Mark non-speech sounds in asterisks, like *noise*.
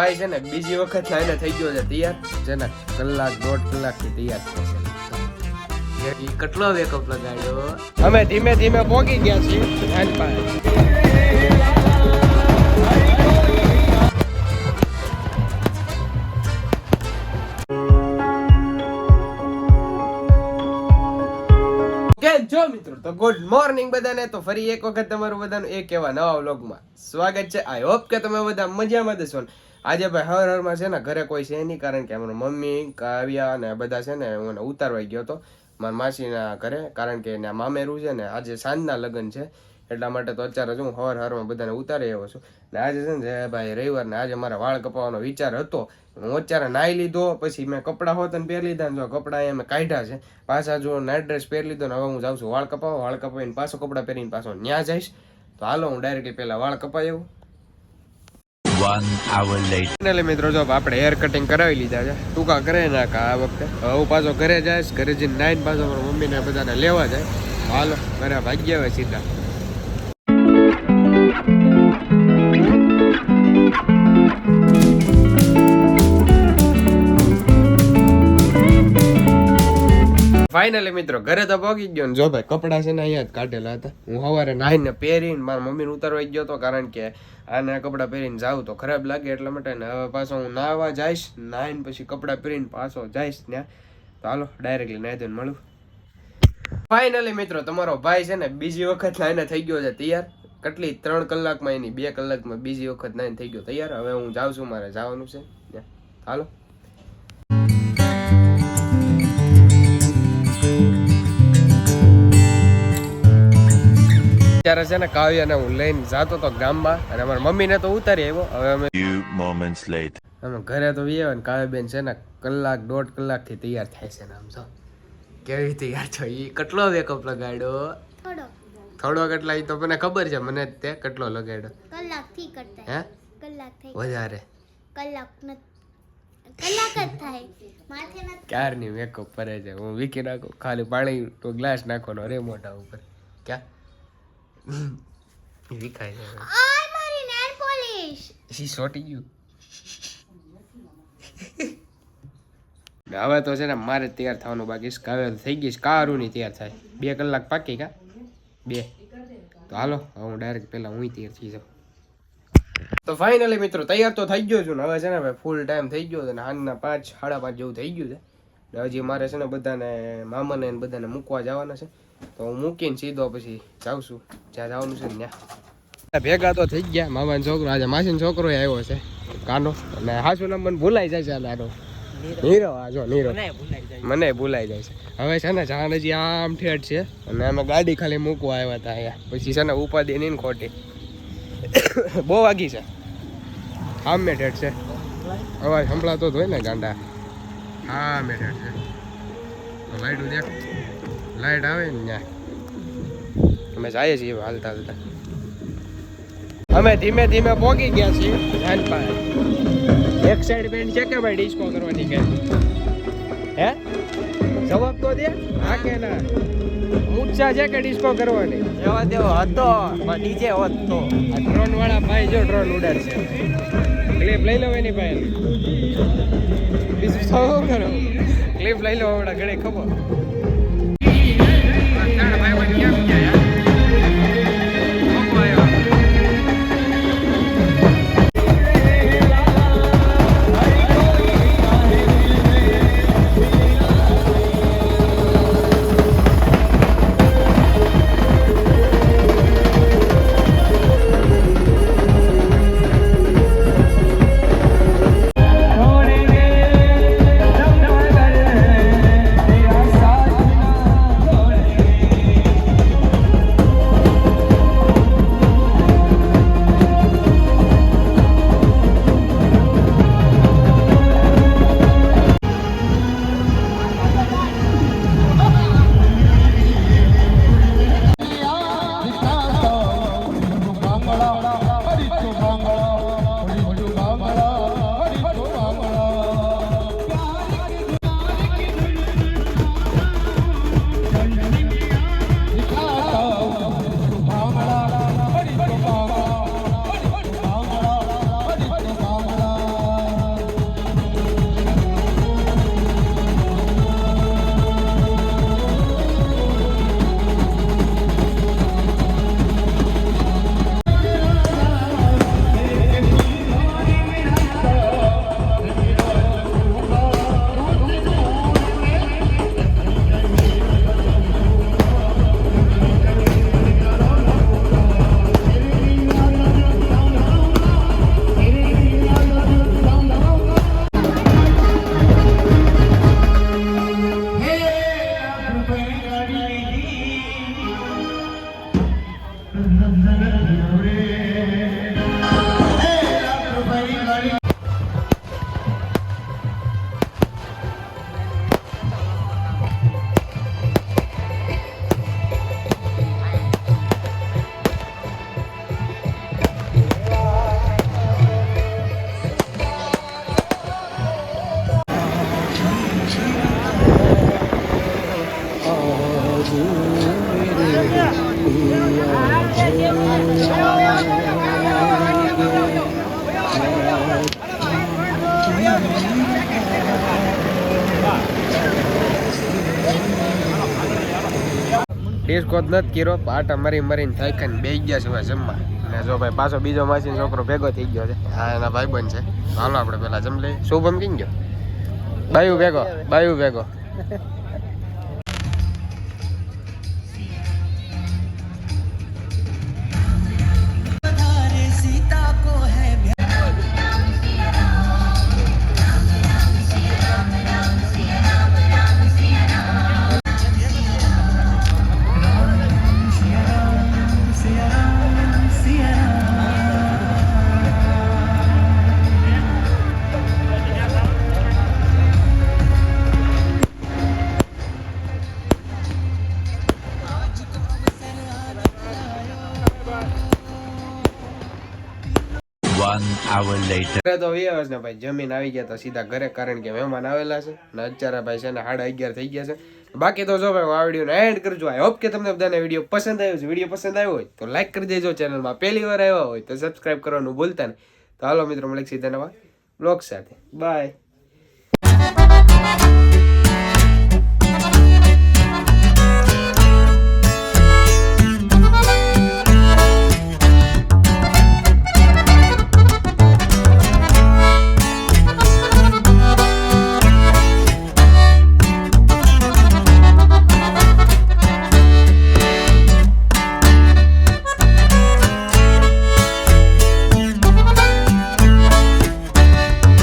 ભાઈ છે ને બીજી વખત લાઈને થઈ ગયો છે તૈયાર. છે ને કલાક દોઢ કલાકથી તૈયાર થશે કેટલો વેકઅપ લગાડ્યો? અમે ધીમે ધીમે પહોંચી ગયા છીએ પાસે કેમ મિત્રો તો ગુડ મોર્નિંગ બધાને. તો ફરી એક વખત તમારું બધાનું એ કહેવા નવા વ્લોગમાં સ્વાગત છે. આઈ હોપ કે તમે બધા મજામાં દશો ને આજે ભાઈ હર હરમાં છે ને ઘરે કોઈ છે નહીં, કારણ કે અમારા મમ્મી, કાવ્યા અને બધા છે ને હું એને ઉતારવા ગયો હતો મારા માસીના ઘરે, કારણ કે એના મામેરું છે ને આજે સાંજના લગ્ન છે, એટલા માટે તો અત્યારે જ હું હર હરમાં બધાને ઉતારી આવ્યો છું. ને આજે છે ને ભાઈ રવિવાર ને આજે મારા વાળ કપાવવાનો વિચાર હતો, હું અત્યારે નાહી લીધો, પછી મેં કપડાં હોત ને પહેરી લીધા ને જો કપડાં એ મેં કાઢ્યા છે. પાછા જો નાઇટ ડ્રેસ પહેરી લીધો ને હવે હું જાઉં છું વાળ કપાવો વાળ કપાવીને પાછો કપડાં પહેરીને પાછો ન્યા જઈશ. તો હાલો હું ડાયરેક્ટલી પહેલાં વાળ કપાઈ આવું. One મિત્રો, જો આપણે હેર કટિંગ કરાવી લીધા છે, ટૂંકા કરે નાખા આ વખતે? હું પાછો ઘરે જાય ઘરે જઈને નાઈન પાછો મારા મમ્મીને બધાને લેવા જાય. હાલો, ઘરે ભાગ્યા હોય સીધા. ફાઇનલી મિત્રો, ઘરે તો પહોંચી ગયો ને. જો ભાઈ, કપડાં છે ને અહીંયા જ કાઢેલા હતા. હું સવારે નાહીને પહેરીને મારા મમ્મીને ઉતારવા ગયો હતો, કારણ કે આને કપડાં પહેરીને જાઉં તો ખરાબ લાગે એટલા માટે. ને હવે પાછો હું નાહવા જઈશ, નાહીને પછી કપડાં પહેરીને પાછો જઈશ ત્યાં. તો હાલો ડાયરેક્ટલી નાહી ધોઈને મળું. ફાઇનલી મિત્રો, તમારો ભાઈ છે ને બીજી વખત નાઈને થઈ ગયો છે તૈયાર. કેટલી? ત્રણ કલાકમાં એની, બે કલાકમાં બીજી વખત નાઈને થઈ ગયો તૈયાર. હવે હું જાઉં છું, મારે જવાનું છે. હાલો. ત્યારે છે ને કાવ્યને હું લઈને જતો તો ગામમાં અને અમારા મમ્મીને તો ઉતારી આવ્યો. હવે અમે moments later. અમે ઘરે તો વીએ ને કાવ્યબેન છે ને કલાક દોઢ કલાકથી તૈયાર થાય છે ને આમ જો. કેવી તૈયાર છો? ઈ કેટલો વેકઅપ લગાડ્યો? થોડો. થોડો કેટલા? ઈ તો મને ખબર છે મને જ તે કેટલો લગાડ્યો. કલાકથી કરતા. હે? કલાક થઈ. વધારે. કલાક ન કલાક જ થાય. માથે ન ક્યારની મેકઅપ કરે છે? હું વીકી નાખું ખાલી પાણી તો ગ્લાસ નાખવાનો રે મોઢા ઉપર. ક્યાં? *coughs* વિખાય છે. આય મારી નેલ પોલિશ સી સોટી ગયું હવે તો છે ને મારે તૈયાર થવાનું બાકી હવે થઈ ગઈ કારું કારુની તૈયાર થાય. બે કલાક પાકી કા? બે. તો હાલો હવે હું ડાયરેક્ટ પહેલાં હું તૈયાર થઈ જાઉં. તો ફાઇનલી મિત્રો તૈયાર તો થઈ ગયો છું ને. હવે છે ને ભાઈ ફૂલ ટાઈમ થઈ ગયો છે ને. સાંજના પાંચ સાડા પાંચ જેવું થઈ ગયું છે. ને હજી મારે છે ને બધાને મામાને બધાને મૂકવા જવાના છે. તો હું મૂકીને સીધો પછી જાઉં છું. જ્યાં જવાનું છે ત્યાં. ભેગા તો થઈ ગયા. મામાનો છોકરો આજે માસીનો છોકરો આવ્યો છે. કાનો. અને હાસુ નામ મને ભૂલાઈ જાય છે લાડો. નીરવ. આ જો નીરવ. મને ભૂલાઈ જાય છે. હવે છે ને જાણ હજી આમ ઠેઠ છે. અને અમે ગાડી ખાલી મૂકવા આવ્યા હતા અહીંયા. પછી છે ને ઉપાધિ નહીં ખોટી. બહુ વાગી છે. આમ મેં ઠેઠ છે. અવાજ સંભળાતો જ હોય ને ગાંડા. હા મેં ઠેઠ છે. લાઈટું દેખ લાઈટ આવે ને ત્યાં. અમે જઈએ છીએ હાલતા હાલતા. અમે ધીમે ધીમે પોગી ગયા છીએ જાન પાસે એક સાઈડ બેન્ડ છે કે ભાઈ ડિસ્કો કરવાની કે? હે? જવાબ તો દે. હા કે ના. ઊંચા છે કે ડિસ્કો કરવાની? જવા દેવો હતો. ડીજે હોત. તો આ ડ્રોન વાળા ભાઈ જો ડ્રોન ઉડાડશે. ક્લિપ લઈ લો એની ભાઈ બીજું શું કરો? ક્લિપ લઈ લો હમણાં ઘણી ખબર? ડિસ્કો જ નથી પાટ પાટા મરી મરીને થાક્યા ને બે ગયા છે ભાઈ જમવા. અને જો ભાઈ પાછો બીજો માસી છોકરો ભેગો થઈ ગયો છે. હા એના ભાઈ ભાઈબંધ છે. હાલો આપણે પેલા જમ લઈએ. શુભમ કઈ ગયો? બાયુ ભેગો બાયુ ભેગો. Hour later. તો વ્યવસ ને ભાઈ, જમીન આવી ગયા તો સીધા ઘરે, કારણ કે મહેમાન આવેલા છે ને અત્યારે ભાઈ છે ને સાડા અગિયાર થઈ ગયા છે. બાકી તો જો ભાઈ આ વિડીયોને એન્ડ કરજો. આઈ હોપ કે તમને બધાને વીડિયો પસંદ આવ્યો છે. વીડિયો પસંદ આવ્યો હોય તો લાઈક કરી દેજો ચેનલમાં પહેલી વાર આવ્યા હોય તો સબસ્ક્રાઇબ કરવાનું ભૂલતા નહીં. તો હાલો મિત્રો મળે સીધા નવા બ્લોગ સાથે. બાય